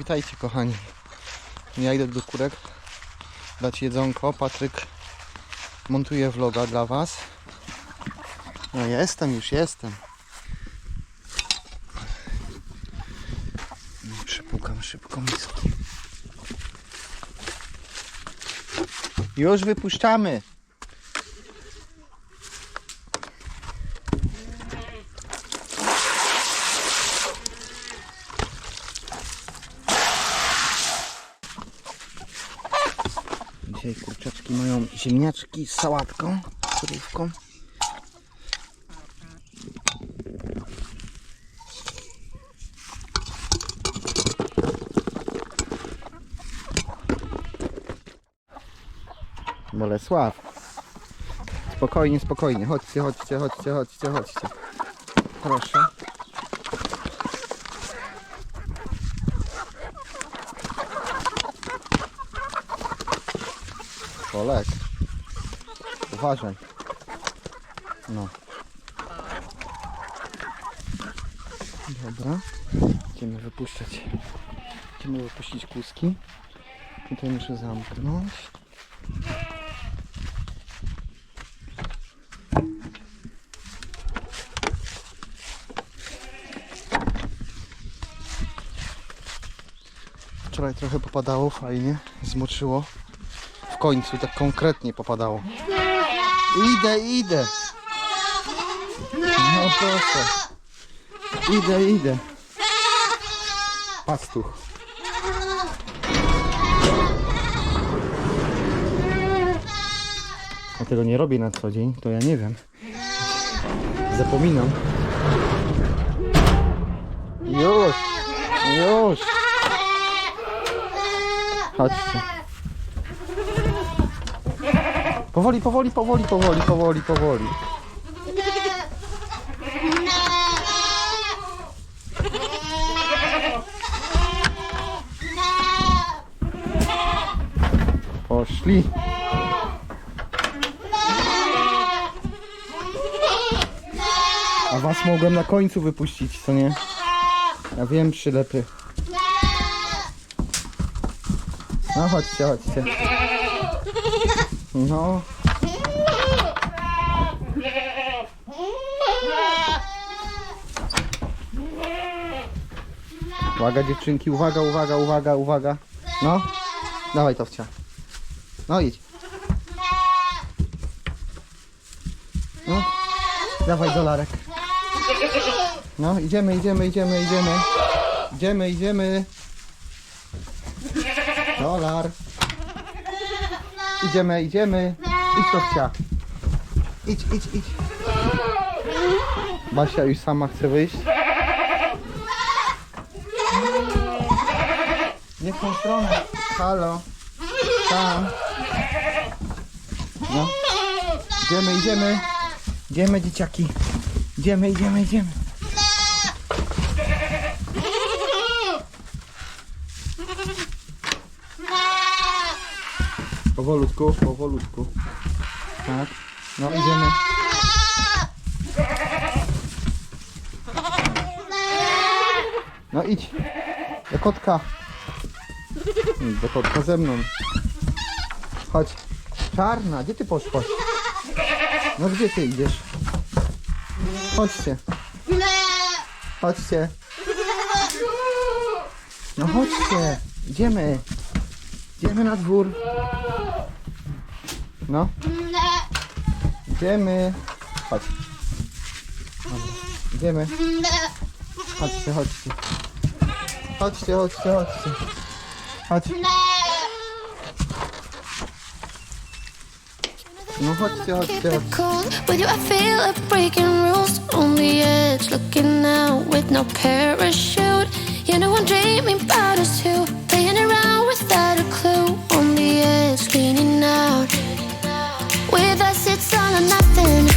Witajcie kochani. Ja idę do kurek dać jedzonko. Patryk montuje vloga dla was. No jestem, już jestem. Przypukam szybko miski. Już wypuszczamy. Dzisiaj kurczaczki mają ziemniaczki z sałatką, surówką. Bolesław. Spokojnie, spokojnie. Chodźcie, chodźcie, chodźcie, chodźcie, chodźcie. Proszę. Kolek. Uważaj. No. Dobra. Idziemy wypuszczać. Idziemy wypuścić kózki. Tutaj muszę zamknąć. Wczoraj trochę popadało, fajnie, zmoczyło. W końcu tak konkretnie popadało. Idę, idę. No proszę. Idę, idę. Pastuch. Ja tego nie robię na co dzień, to ja nie wiem. Zapominam. Już, już. Chodźcie. Powoli, powoli, powoli, powoli, powoli, powoli. Poszli. A was mogłem na końcu wypuścić, co nie? Ja wiem, przylepy. No chodźcie, chodźcie. No. Uwaga dziewczynki, uwaga, uwaga, uwaga, uwaga. No. Dawaj to wcia. No idź. No. Dawaj dolarek. No, idziemy, idziemy, idziemy, idziemy. Idziemy, idziemy. Dolar. Idziemy, idziemy. Idź to wcia. Idź, idź, idź. Basia już sama chce wyjść. Nie w tą stronę. Halo. Tam. No. Idziemy, idziemy. Idziemy, dzieciaki. Idziemy, idziemy, idziemy. Powolutku, powolutku. Tak. No, idziemy. No idź. Do kotka. Do kotka ze mną. Chodź. Czarna, gdzie ty poszłaś? No gdzie ty idziesz? Chodźcie. Chodźcie. No chodźcie. Idziemy. Idziemy na dwór. No. Idziemy. Chodź. Dobra. Idziemy. Chodźcie, chodźcie. Chodźcie, chodźcie, chodźcie. Chodź. No chodźcie, chodźcie, chodźcie. Cool with you, I feel like breaking rules on the edge, looking out with no parachute. You know I'm dreaming about us two, playing around without a clue. On the edge, leaning out. With us, it's all or nothing.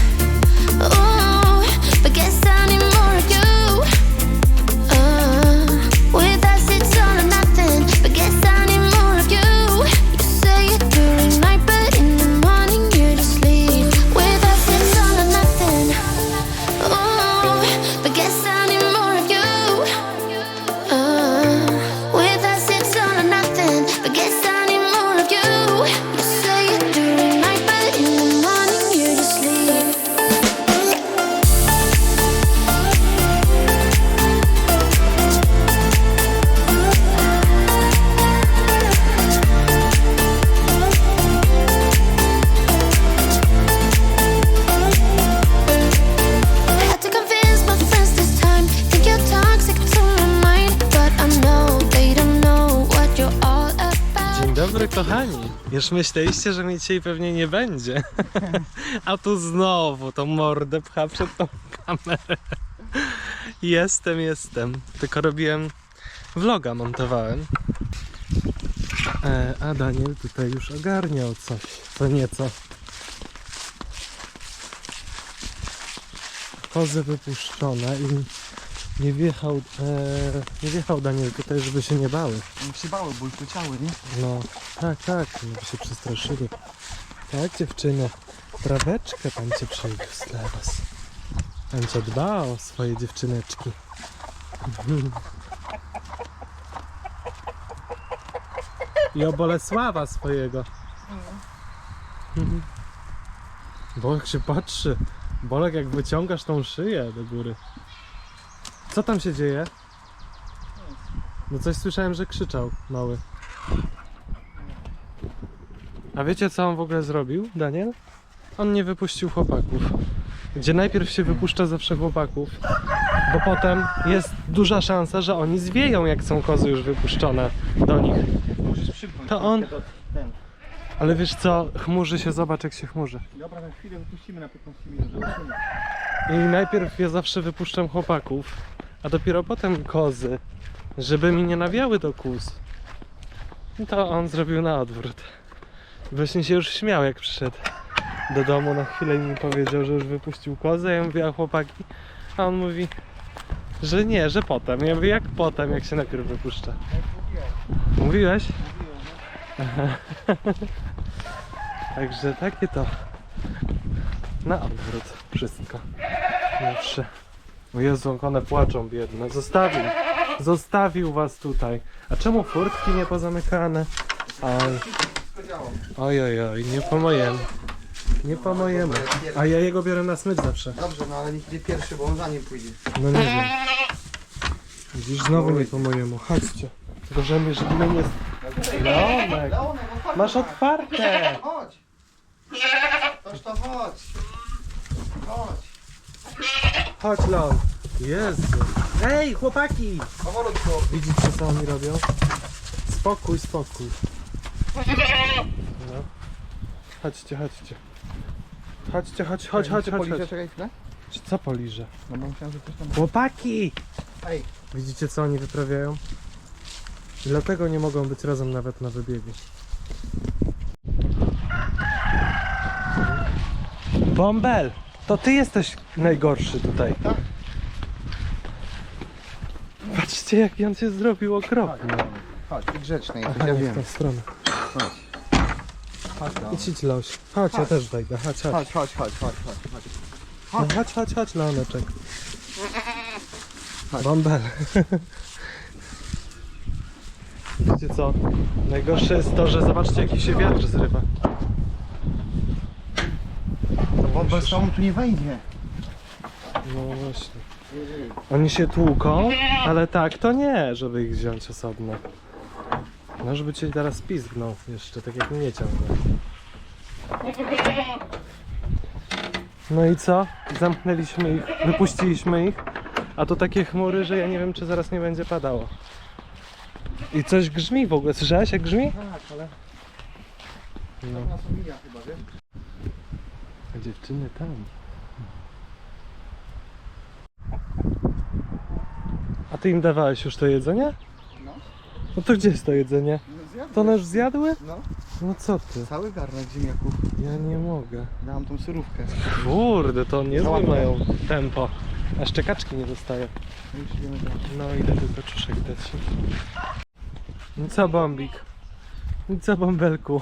Już myśleliście, że mnie dzisiaj pewnie nie będzie. A tu znowu tą mordę pcha przed tą kamerę. Jestem, jestem. Tylko robiłem vloga, montowałem. E, a Daniel tutaj już ogarniał coś, co nieco. Kozy wypuszczone i nie wjechał, e, nie wjechał Daniel tutaj, żeby się nie bały. One się bały, bo leciały, nie? No, tak, tak, no by się przestraszyli. Tak, dziewczyny, traweczkę pan cię przywiózł dla was. Pan cię dba o swoje dziewczyneczki. I o Bolesława swojego. Bolek się patrzy. Bolek jak wyciągasz tą szyję do góry. Co tam się dzieje? No coś słyszałem, że krzyczał mały. A wiecie co on w ogóle zrobił, Daniel? On nie wypuścił chłopaków. Gdzie najpierw się wypuszcza zawsze chłopaków, bo potem jest duża szansa, że oni zwieją, jak są kozy już wypuszczone do nich. Możesz. To on- Ten. Ale wiesz co, chmurzy się, zobacz jak się chmurzy. Dobra, na chwilę wypuścimy na 15 minut, zobaczymy. I najpierw ja zawsze wypuszczam chłopaków, a dopiero potem kozy, żeby mi nie nawiały do kóz. I To on zrobił na odwrót. Właśnie się już śmiał jak przyszedł do domu na chwilę i mi powiedział, że już wypuścił kozę. Ja mówię, a chłopaki? A on mówi, że nie, że potem. Ja mówię, jak potem, jak się najpierw wypuszcza? Mówiłeś? Także takie to na odwrót wszystko. Zawsze. O Jezu, jak one płaczą biedne. Zostawił. Zostawił was tutaj. A czemu furtki nie pozamykane? Oj, oj, oj, oj, nie po mojemu. Nie po mojemu. A ja jego biorę na smycz zawsze. Dobrze, no ale niech idzie pierwszy, bo on za nim pójdzie. No nie wiem. Widzisz, znowu nie po mojemu. Chodźcie. Tylko, że mnie, nie... Leonek, Leonek, otwarte. masz otwarte. Chodź. Toż to chodź. Chodź. Chodź, Leon. Jezu. Ej, chłopaki! Powolutku. Widzicie co oni robią? Spokój, spokój. No. Chodźcie, chodźcie. Chodźcie, chodź, chodź, chodź, chodź, chodź. czekaj chwilę. Co poliże? No bo myślałem, że coś tam... Chłopaki! Ej. Widzicie co oni wyprawiają? Dlatego nie mogą być razem nawet na wybiegu. Bombel! To ty jesteś najgorszy tutaj. Tak. Patrzcie jaki on się zrobił okropny. Chodź, i grzeczny Aha, ja nie w wiem. tą stronę. Chodź. Chodź, no. Idź, idź Leoś. Chodź, ja Chodź. też wejdę. Chodź, chodź. Chodź, chodź, chodź, chodź, chodź, chodź. No, chodź, chodź, chodź, Leoneczek. Chodź. Bąbel. Wiecie co? Najgorsze jest to, że zobaczcie jaki się wiatr zrywa. Bo bez tu nie wejdzie. No właśnie. Oni się tłuką, ale tak to nie, żeby ich wziąć osobno. No żeby cię teraz pizgnął jeszcze, tak jak mnie ciągle. No i co? Zamknęliśmy ich, wypuściliśmy ich, a to takie chmury, że ja nie wiem czy zaraz nie będzie padało. I coś grzmi w ogóle, słyszałeś jak grzmi? Tak, ale No. chyba, wiesz? A dziewczyny tam. A ty im dawałeś już to jedzenie? No. No to gdzie jest to jedzenie? No zjadłeś. To one już zjadły? No, No co ty? cały garnek ziemniaków. Ja nie mogę. Dałam tą surówkę. Kurde, to niezłe Załatwiam. mają tempo. A szczekaczki nie dostaję. Już idziemy do... No idę tylko czuszek dać. No co bombik? No co bąbelku?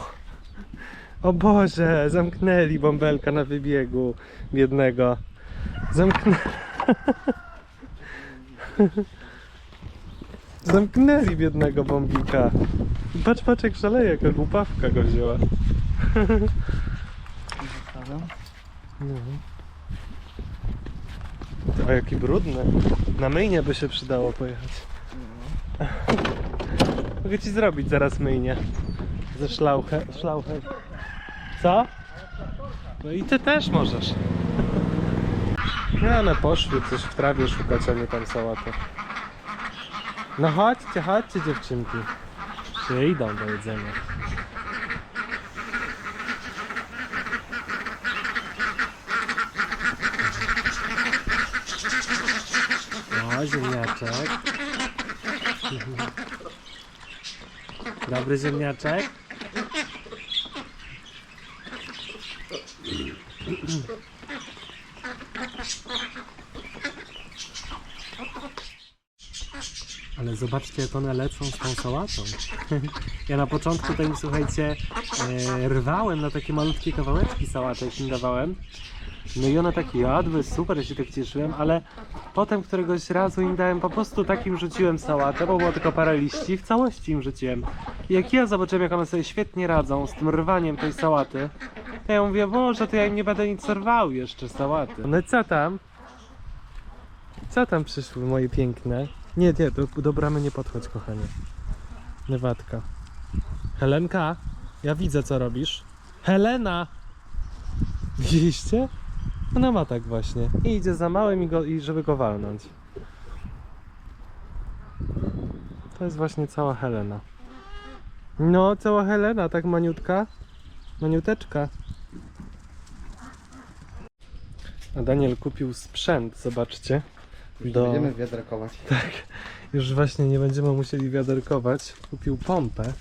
O Boże, zamknęli bąbelka na wybiegu biednego. Zamknęli. Zamknęli biednego bombika. Patrz, patrz jak szaleje, jaka głupawka go wzięła. No. O, jaki brudny. Na myjnie by się przydało pojechać. Mogę ci zrobić zaraz myjnie. Ze szlauchem. szlauchem. Co? No i ty też możesz. No one poszły coś w trawie szukać, a nie tam sałatę. No chodźcie, chodźcie dziewczynki. Przyjdą do jedzenia. O, ziemniaczek. Dobry ziemniaczek. Zobaczcie, jak one lecą z tą sałatą. Ja na początku to im, słuchajcie, e, rwałem na takie malutkie kawałeczki sałaty, jak im dawałem. No i one takie jadły, super, ja się tak cieszyłem, ale potem któregoś razu im dałem, po prostu tak im rzuciłem sałatę, bo było tylko parę liści, w całości im rzuciłem. I jak ja zobaczyłem, jak one sobie świetnie radzą z tym rwaniem tej sałaty, to ja mówię, Boże, to ja im nie będę nic rwał jeszcze sałaty. No i co tam? Co tam przyszły moje piękne? Nie, nie, do, do bramy nie podchodź, kochanie. Newatka. Helenka, ja widzę, co robisz. Helena! Widzieliście? Ona ma tak właśnie. I idzie za małym, i, go, i żeby go walnąć. To jest właśnie cała Helena. No, cała Helena, tak maniutka. Maniuteczka. A Daniel kupił sprzęt, zobaczcie. Do... Będziemy wiadrakować. Już właśnie nie będziemy musieli wiaderkować. Kupił pompę.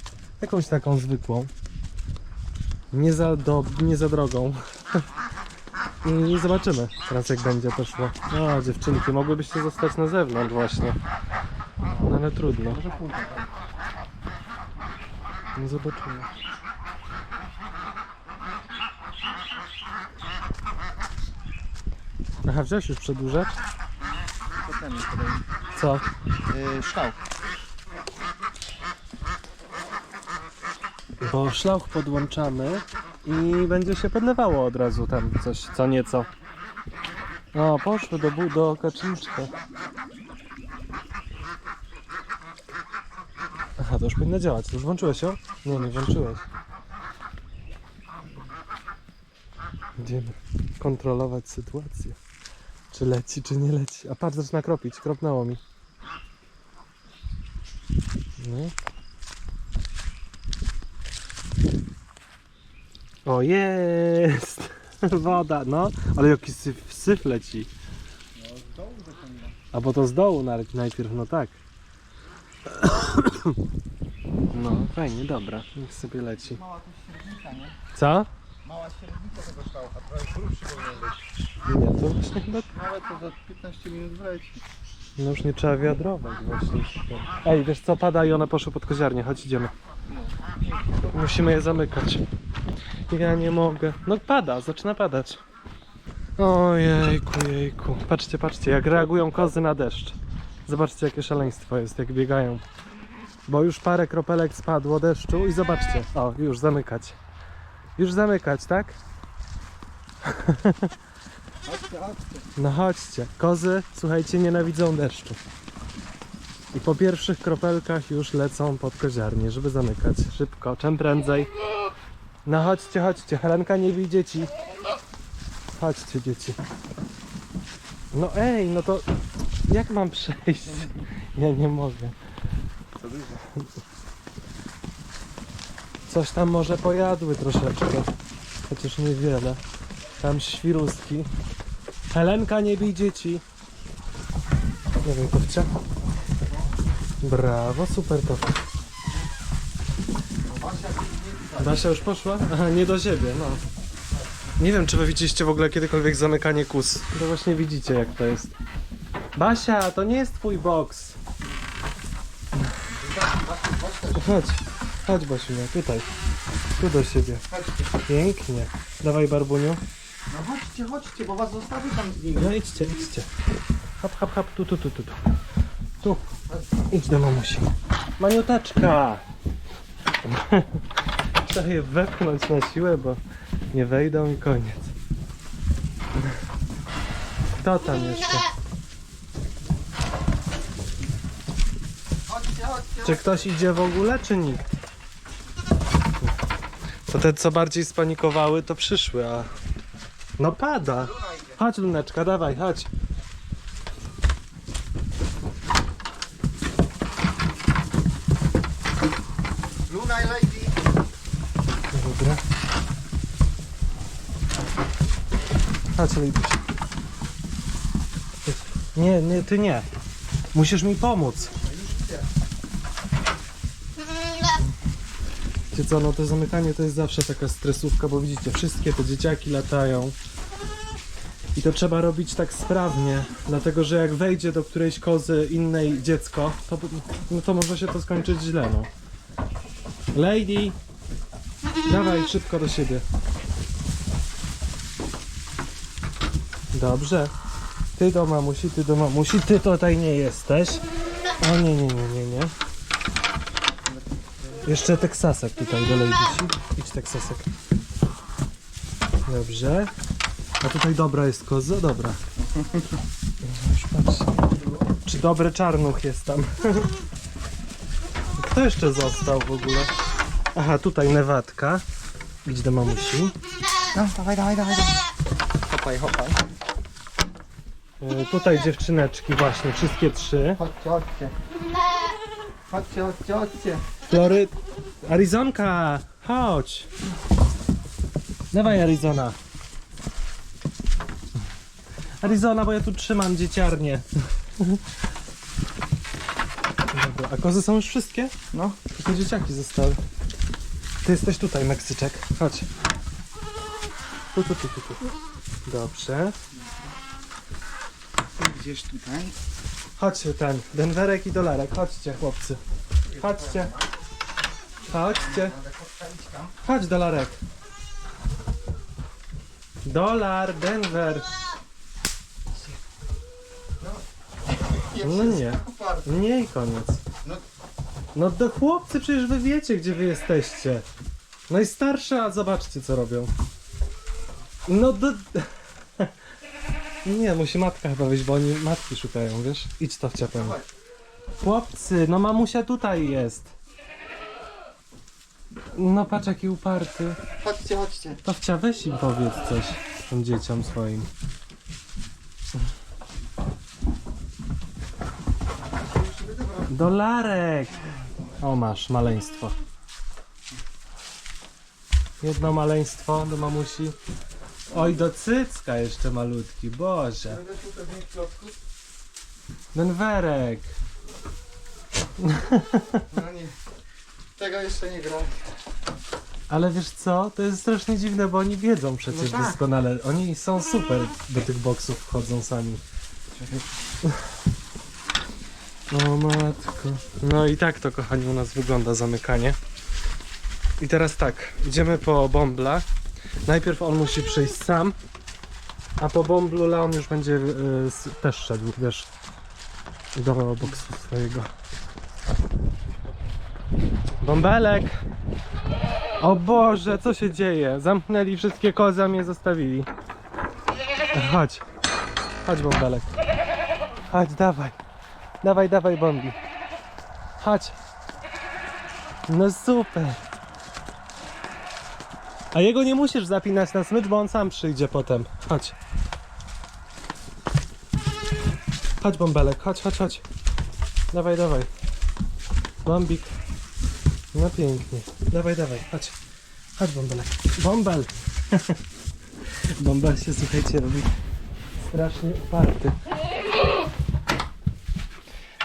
Jakąś taką zwykłą. Nie za, do, nie za drogą. I zobaczymy teraz jak będzie to szło. No dziewczynki, mogłybyście zostać na zewnątrz właśnie. No ale trudno. No zobaczymy. Aha, wziąłeś już przedłużacz? Co? Yy, szlał. Bo szlauch podłączamy i będzie się podlewało od razu tam coś, co nieco. O, poszły do, bu- do kaczniczka. Aha, to już powinno działać. To już włączyłeś ją? Nie, nie włączyłeś. Będziemy kontrolować sytuację. Czy leci, czy nie leci. A patrz, zaczyna kropić. Kropnęło mi. No. O jest! Woda, no. Ale jaki syf, syf leci. A bo to z dołu na- najpierw, no tak. No, fajnie, dobra. Niech sobie leci. Mała to średnica, nie? Co? Mała średnica tego szlaucha, trochę grubszy powinien być. Nie, to właśnie chyba... Małe to za 15 minut wleci. No już nie trzeba wiadrować właśnie. Ej, wiesz co, pada i one poszły pod koziarnię. Chodź, idziemy. Musimy je zamykać. Ja nie mogę. No pada, zaczyna padać. Ojejku, jejku. Patrzcie, patrzcie, jak reagują kozy na deszcz. Zobaczcie, jakie szaleństwo jest, jak biegają. Bo już parę kropelek spadło deszczu i zobaczcie. O, już zamykać. Już zamykać, tak? Chodźcie, chodźcie. No chodźcie. Kozy, słuchajcie, nienawidzą deszczu. I po pierwszych kropelkach już lecą pod koziarnię, żeby zamykać. Szybko, czym prędzej. No chodźcie, chodźcie. Helenka nie widzi dzieci. Chodźcie, dzieci. No ej, no to jak mam przejść? Ja nie mogę. Coś tam może pojadły troszeczkę. Chociaż niewiele. Tam świruski. Helenka, nie bij dzieci. Nie wiem, Kowcia. Brawo, super to. Basia już poszła? Aha, nie do siebie, no. Nie wiem, czy wy widzieliście w ogóle kiedykolwiek zamykanie kus. To właśnie widzicie, jak to jest. Basia, to nie jest twój boks. Chodź, chodź Basiunia, tutaj. Tu do siebie. Chodźcie. Pięknie. Dawaj, Barbuniu. No chodźcie, chodźcie, bo was zostawię tam z nimi. No idźcie, idźcie. Hop, hop, hop, tu, tu, tu, tu. Tu, tu. idź do mamusi. Maniuteczka! Trzeba je wepchnąć na siłę, bo nie wejdą i koniec. Kto tam jeszcze? Chodźcie, chodźcie. Czy ktoś idzie w ogóle, czy nikt? To te, co bardziej spanikowały, to przyszły, a... No pada! Chodź, Luneczka, dawaj, chodź. Luna i Lady. Dobra. Chodź, Liduś. Nie, nie, ty nie. Musisz mi pomóc. Wiecie co, no to zamykanie to jest zawsze taka stresówka, bo widzicie, wszystkie te dzieciaki latają. I to trzeba robić tak sprawnie, dlatego że jak wejdzie do którejś kozy innej dziecko, to, no to może się to skończyć źle, no. Lady! Dawaj szybko do siebie. Dobrze. Ty do mamusi, ty do mamusi, ty tutaj nie jesteś. O nie, nie, nie, nie, nie. Jeszcze teksasek tutaj do Ladysi. Idź teksasek. Dobrze. A tutaj dobra jest koza? Dobra. Już patrzę. Czy dobry czarnuch jest tam? Kto jeszcze został w ogóle? Aha, tutaj newatka. Idź do mamusi. No, dawaj, dawaj, dawaj. dawaj. Hopaj, hopaj. E, Tutaj dziewczyneczki właśnie, wszystkie trzy. Chodźcie, chodźcie. Chodźcie, chodźcie, chodźcie. Flory... Arizonka! Chodź! Dawaj Arizona. Arizona, bo ja tu trzymam dzieciarnię. Dobra, a kozy są już wszystkie? No. Tylko dzieciaki zostały. Ty jesteś tutaj, Meksyczek. Chodź. Tu, tu, tu, tu, tu. Dobrze. Gdzieś tutaj. Chodźcie ten, Denverek i dolarek. Chodźcie, chłopcy. Chodźcie. Chodźcie. Chodź, dolarek. Dolar, Denver. No nie. Nie i koniec. No. Do chłopcy, przecież wy wiecie, gdzie wy jesteście. Najstarsza, zobaczcie co robią. No do... Nie, musi matka chyba wyjść, bo oni matki szukają, wiesz? Idź to wciapem. Chłopcy, no mamusia tutaj jest. No patrz jaki uparty. Chodźcie, chodźcie. To wcia weź im powiedz coś tym dzieciom swoim. Dolarek! O masz, maleństwo. Jedno maleństwo do mamusi. Oj, do cycka jeszcze malutki, Boże. Denverek. No nie. Tego jeszcze nie gra. Ale wiesz co? To jest strasznie dziwne, bo oni wiedzą przecież No tak. doskonale. Oni są super do tych boksów wchodzą sami. O matko. No i tak to kochani u nas wygląda zamykanie. I teraz tak, idziemy po Bombla. Najpierw on musi przyjść sam, a po Bomblu Leon już będzie y, s- też szedł, wiesz, do boksu swojego. Bąbelek! O Boże, co się dzieje? Zamknęli wszystkie kozy, a mnie zostawili. Chodź. Chodź, bąbelek. Chodź, dawaj. Dawaj, dawaj, bombi. Chodź. No super. A jego nie musisz zapinać na smycz, bo on sam przyjdzie potem. Chodź. Chodź, bąbelek, chodź, chodź, chodź. Dawaj, dawaj. Bombik. No pięknie. Dawaj, dawaj, chodź. Chodź, bąbelek. Bąbel! Bąbel się, słuchajcie, robi strasznie uparty.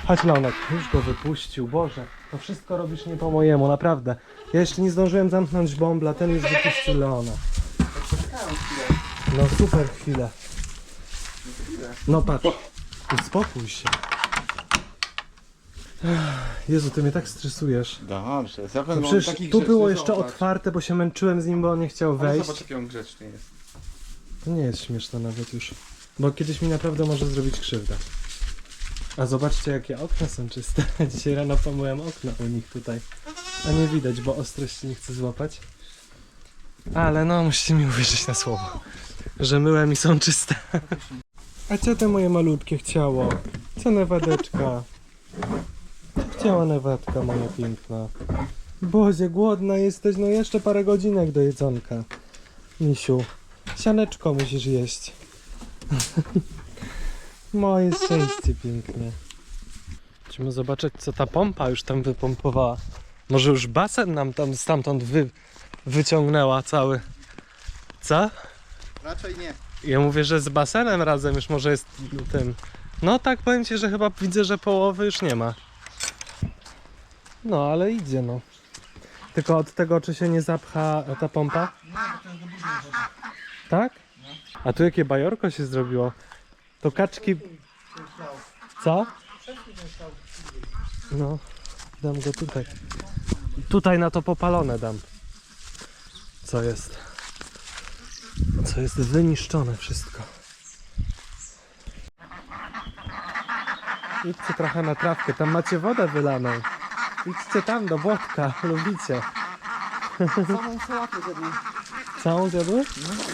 Chodź, Leonek, już go wypuścił. Boże, to wszystko robisz nie po mojemu, naprawdę. Ja jeszcze nie zdążyłem zamknąć bąbla, ten już wypuścił Leona. No super chwilę. No patrz, uspokój się. Jezu, ty mnie tak stresujesz. Dobrze, No zapewne przecież tu było jeszcze otwarte, bo się męczyłem z nim, bo on nie chciał wejść. Zobacz, jaki on grzeczny jest. To nie jest śmieszne nawet już. Bo kiedyś mi naprawdę może zrobić krzywdę. A zobaczcie jakie okna są czyste. Dzisiaj rano pomyłem okna u nich tutaj. A nie widać, bo ostrość nie chce złapać. Ale no, musicie mi uwierzyć na słowo. Że myłem i są czyste. A co to moje malutkie chciało? Co newadeczka? Chciała newadka moja piękna. Boże, głodna jesteś, no jeszcze parę godzinek do jedzonka. Misiu, sianeczko musisz jeść. Moje szczęście piękne. Chcemy zobaczyć, co ta pompa już tam wypompowała. Może już basen nam tam stamtąd wy, wyciągnęła cały. Co? Raczej nie. Ja mówię, że z basenem razem już może jest tym No tak, powiem ci, że chyba widzę, że połowy już nie ma. No, ale idzie no. Tylko od tego, czy się nie zapcha ta pompa? Tak? A tu jakie bajorko się zrobiło? To kaczki... Co? No, dam go tutaj. Tutaj na to popalone dam. Co jest? Co jest wyniszczone wszystko. Idźcie trochę na trawkę, tam macie wodę wylaną. Idźcie tam do Włodka, lubicie. Samą sałatę zrobił. Całą zjadły?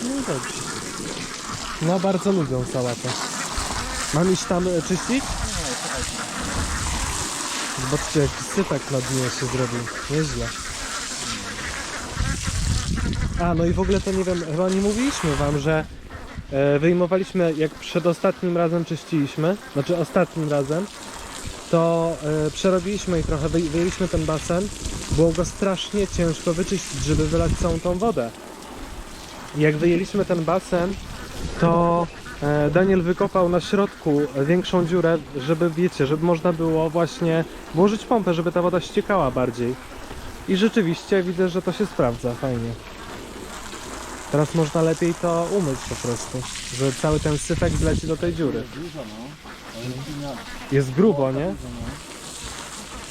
No dobrze. No bardzo lubią sałatę. Mam iść tam e, czyścić? Zobaczcie jaki sypek na dnie się zrobił. Nieźle. A no i w ogóle to nie wiem, chyba nie mówiliśmy wam, że e, wyjmowaliśmy jak przedostatnim razem czyściliśmy, znaczy ostatnim razem, to e, przerobiliśmy i trochę wy, wyjęliśmy ten basen. Było go strasznie ciężko wyczyścić, żeby wylać całą tą wodę. Jak wyjęliśmy ten basen, to e, Daniel wykopał na środku większą dziurę, żeby wiecie, żeby można było właśnie włożyć pompę, żeby ta woda ściekała bardziej. I rzeczywiście widzę, że to się sprawdza fajnie. Teraz można lepiej to umyć po prostu, że cały ten syfek zleci do tej dziury. Jest grubo, nie?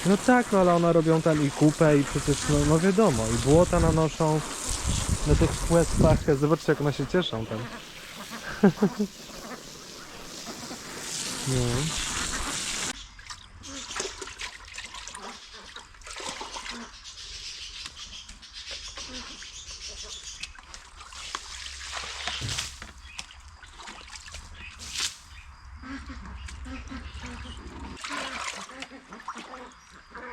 No tak, no ale one robią tam i kupę i przecież, no, no wiadomo, i błota nanoszą na tych płetwach. Zobaczcie jak one się cieszą tam. No.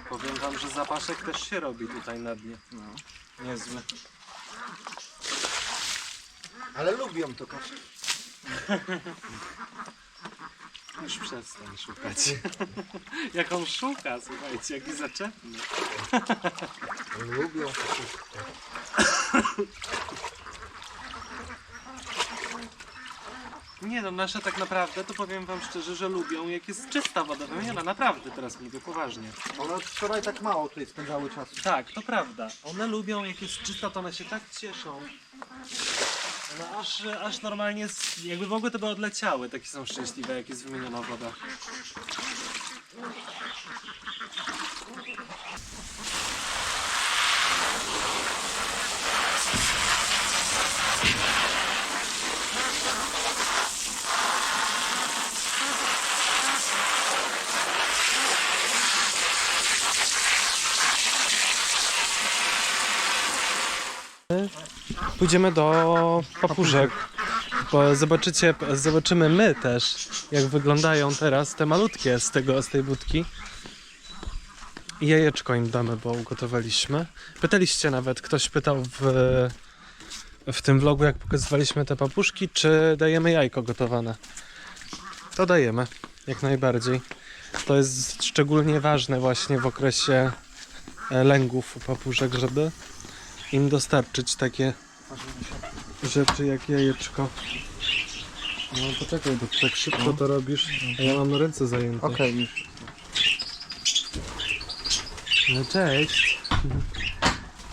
Powiem wam, że zapaszek też się robi tutaj na dnie. No. Niezły. Ale lubią to kaczki. Już przestań szukać. jak on szuka, słuchajcie, jaki zaczepny. Lubią to wszystko. Nie no, nasze tak naprawdę, to powiem wam szczerze, że lubią jak jest czysta woda wymieniona, naprawdę teraz mówię poważnie. One wczoraj tak mało tutaj spędzały czasu. Tak, to prawda. One lubią jak jest czysta, to one się tak cieszą. No aż, aż normalnie, z- jakby mogły to by odleciały, takie są szczęśliwe, jak jest wymieniona woda. Pójdziemy do papużek. Bo zobaczycie, zobaczymy my też, jak wyglądają teraz te malutkie z, tego, z tej budki. Jajeczko im damy, bo ugotowaliśmy. Pytaliście nawet, ktoś pytał w, w tym vlogu, jak pokazywaliśmy te papuszki, czy dajemy jajko gotowane. To dajemy, jak najbardziej. To jest szczególnie ważne właśnie w okresie e, lęgów u papuszek, żeby im dostarczyć takie rzeczy jak jajeczko. No poczekaj, bo ty tak szybko to robisz, a ja mam ręce zajęte. Okej, już. No cześć.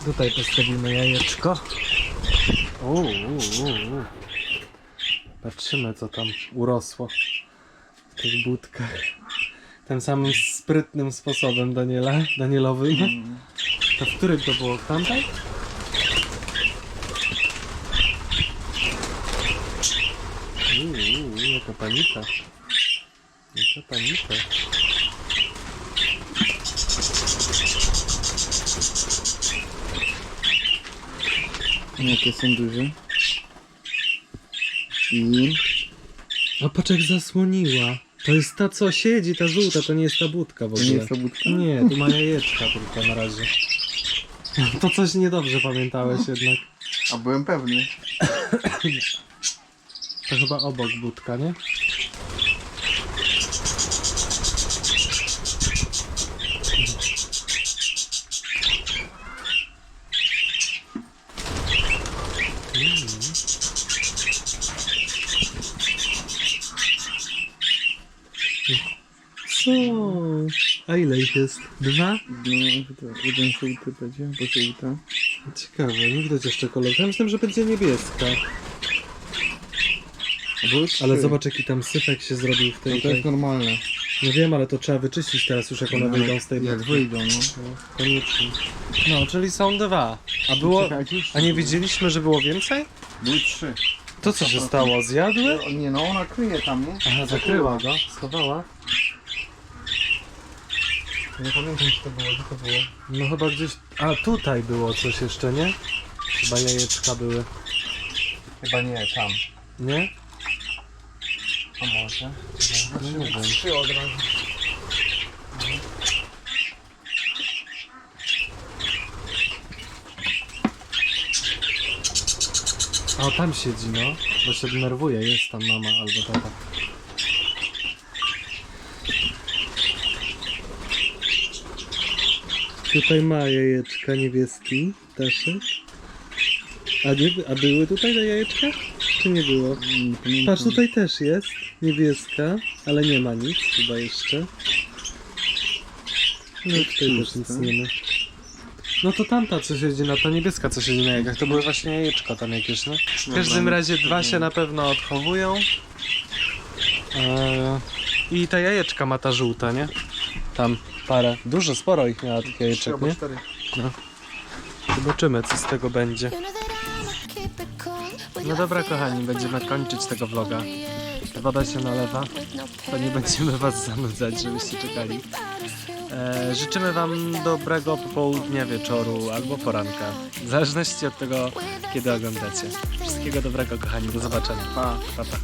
Tutaj postawimy jajeczko. Uuu. Patrzymy co tam urosło w tych budkach. Tym samym sprytnym sposobem Daniela, Danielowym. To w którym to było? W tamtej? Uuu, uuu, jaka panika. Jaka panika. Jakie są duże. I... A patrz jak zasłoniła. To jest ta co siedzi, ta żółta, to nie jest ta budka w To ogóle. nie jest to budka? Nie, tu ma jajeczka tylko na razie. To coś niedobrze pamiętałeś jednak. A byłem pewny. To chyba obok budka, nie? A ile ich jest? Dwa? No, jeden żółty będzie, bo żółta. Ciekawe, nie widać jeszcze koloru. Ja myślałem, że będzie niebieska. Trzy. Ale zobacz jaki tam syfek się zrobił w No tej... to jest tej... normalne. No wiem, ale to trzeba wyczyścić teraz już jak one wyjdą z tej Jak budki. wyjdą, no. No, koniecznie. No, czyli są dwa. A było... Czekajcie, A nie widzieliśmy, że było więcej? Były trzy. To co się stało? Zjadły? No, Nie no, ona kryje tam, nie? Aha, zakryła go, schowała. Nie pamiętam, czy to było, gdzie to było. No chyba gdzieś... A tutaj było coś jeszcze, nie? Chyba jajeczka były. Chyba nie, tam. Nie? A może? No nie wiem. Trzy od razu. A tam siedzi, no. Bo się denerwuje, jest tam mama albo tata. Tutaj ma jajeczka niebieski, Taszek. A, nie, a były tutaj te jajeczka? Czy nie było? Pamiętam. Patrz, tutaj też jest niebieska, ale nie ma nic chyba jeszcze. No tutaj też nic nie ma. No to tamta co siedzi na ta niebieska co siedzi na jajkach, to były właśnie jajeczka tam jakieś, no. W każdym razie dwa się na pewno odchowują. Eee, I ta jajeczka ma ta żółta, nie? Tam parę, dużo, sporo ich miała tych jajeczek, nie? cztery. Zobaczymy co z tego będzie. No dobra kochani, będziemy kończyć tego vloga. Woda się nalewa, to nie będziemy was zanudzać, żebyście czekali. E, życzymy Wam dobrego popołudnia, wieczoru albo poranka. W zależności od tego, kiedy oglądacie. Wszystkiego dobrego, kochani. Do zobaczenia. Pa, pa, pa.